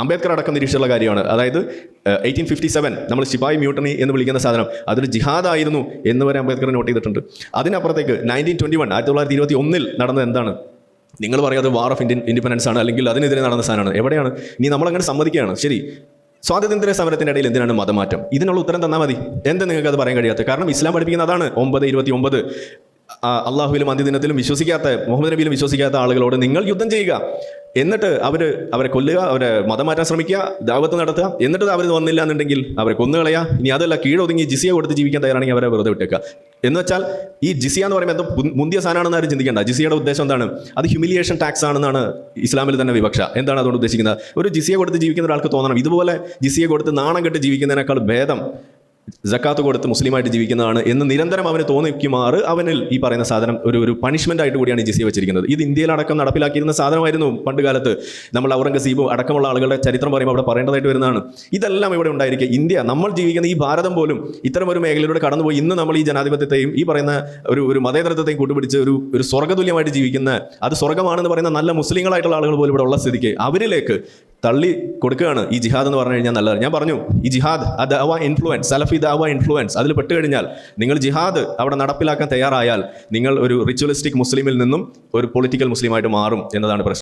അംബേദ്കർ അടക്കം നിരീക്ഷിച്ചുള്ള കാര്യമാണ്. അതായത് എയ്റ്റീൻ ഫിഫ്റ്റി സെവൻ നമ്മൾ ശിപായി മ്യൂട്ടണി എന്ന് വിളിക്കുന്ന സാധനം അതൊരു ജിഹാദായിരുന്നു എന്ന് വരെ അംബേദ്കർ നോട്ട് ചെയ്തിട്ടുണ്ട്. അതിനപ്പുറത്തേക്ക് നയന്റീൻ ട്വന്റി വൺ ആയിരത്തി തൊള്ളായിരത്തി ഇരുപത്തി ഒന്നിൽ നടന്നത് എന്താണ്? നിങ്ങൾ പറയാതെ വാർ ഓഫ് ഇന്ത്യൻ ഇൻഡിപെൻഡൻസ് ആണ് അല്ലെങ്കിൽ അതിനെതിരെ നടന്ന സാധനമാണ്. എവിടെയാണ്? ഇനി നമ്മളങ്ങനെ സമ്മതിക്കുകയാണ്. ശരി. സ്വാതന്ത്ര്യ സമരത്തിന്റെ ഇടയിൽ എന്തിനാണ് മതമാറ്റം? ഇതിനുള്ള ഉത്തരം തന്നാൽ മതി. എന്താ നിങ്ങൾക്ക് അത് പറയാൻ കഴിയാത്ത കാരണം ഇസ്ലാം പഠിപ്പിക്കുന്ന അതാണ്. ഒമ്പത് ഇരുപത്തി ഒമ്പത് അള്ളാഹുവിലും അന്ത്യദിനത്തിലും വിശ്വസിക്കാത്ത മുഹമ്മദ് നബിയിലും വിശ്വസിക്കാത്ത ആളുകളോട് നിങ്ങൾ യുദ്ധം ചെയ്യുക. എന്നിട്ട് അവർ അവരെ കൊല്ലുക അവരെ മതം മാറ്റാൻ ശ്രമിക്കുക ദാവത്ത് നടത്തുക. എന്നിട്ട് അവർ വന്നില്ല എന്നുണ്ടെങ്കിൽ അവരെ കൊന്നുകളയുക ഇനി അതല്ല കീഴൊതുങ്ങി ജിസിയ കൊടുത്ത് ജീവിക്കാൻ തയ്യാറാണെങ്കിൽ അവരെ വെറുതെ വിട്ടേക്കുക. എന്ന് വെച്ചാൽ ഈ ജിസിയ എന്ന് പറയുമ്പോൾ എന്തോ മുന്തിയ സാധനമാണെന്ന് ആരും ചിന്തിക്കേണ്ട. ജിസിയുടെ ഉദ്ദേശം എന്താണ്? അത് ഹ്യൂമിലിയേഷൻ ടാക്സ് ആണെന്നാണ് ഇസ്ലാമിൽ തന്നെ വിവക്ഷ. എന്താണ് അതുകൊണ്ട് ഉദ്ദേശിക്കുന്നത്? ഒരു ജിസിയ കൊടുത്ത് ജീവിക്കുന്ന ഒരാൾക്ക് തോന്നണം. ഇതുപോലെ ജിസിയ കൊടുത്ത് നാണം കെട്ട് ജീവിക്കുന്നതിനേക്കാൾ ഭേദം ജക്കാത്ത് കൊടുത്ത് മുസ്ലിമായിട്ട് ജീവിക്കുന്നതാണ് എന്ന് നിരന്തരം അവന് തോന്നിക്കുമാറ് അവനിൽ ഈ പറയുന്ന സാധനം ഒരു ഒരു പണിഷ്മെന്റ് ആയിട്ട് കൂടിയാണ് ഈ ജിസിയ വെച്ചിരിക്കുന്നത്. ഇത് ഇന്ത്യയിലടക്കം നടപ്പിലാക്കിയിരുന്ന സാധനമായിരുന്നു പണ്ട് കാലത്ത്. നമ്മൾ ഔറംഗസീബും അടക്കമുള്ള ആളുകളുടെ ചരിത്രം പറയുമ്പോൾ അവിടെ പറയേണ്ടതായിട്ട് വരുന്നതാണ്. ഇതെല്ലാം ഇവിടെ ഉണ്ടായിരിക്കുക. ഇന്ത്യ നമ്മൾ ജീവിക്കുന്ന ഈ ഭാരതം പോലും ഇത്തരം ഒരു മേഖലയിലൂടെ കടന്നുപോയി ഇന്ന് നമ്മൾ ഈ ജനാധിപത്യത്തെയും ഈ പറയുന്ന ഒരു ഒരു മതേതരത്വത്തെയും കൂട്ടുപിടിച്ച് ഒരു ഒരു സ്വർഗതുല്യമായിട്ട് ജീവിക്കുന്ന അത് സ്വർഗമാണെന്ന് പറയുന്ന നല്ല മുസ്ലിങ്ങളായിട്ടുള്ള ആളുകൾ പോലും ഇവിടെ ഉള്ള സ്ഥിതിക്ക് അവരിലേക്ക് തള്ളി കൊടുക്കുകയാണ് ഈ ജിഹാദ് എന്ന് പറഞ്ഞു കഴിഞ്ഞാൽ നല്ലതാണ് ഞാൻ പറഞ്ഞു ഈ ജിഹാദ് ആ അവ ഇൻഫ്ലുവൻസ് സലഫി അവ ഇൻഫ്ലുവൻസ് അതിൽ പെട്ട് കഴിഞ്ഞാൽ നിങ്ങൾ ജിഹാദ് അവിടെ നടപ്പിലാക്കാൻ തയ്യാറായാൽ നിങ്ങൾ ഒരു റിച്വലിസ്റ്റിക് മുസ്ലിമിൽ നിന്നും ഒരു പൊളിറ്റിക്കൽ മുസ്ലിമായിട്ട് മാറും എന്നതാണ് പ്രശ്നം.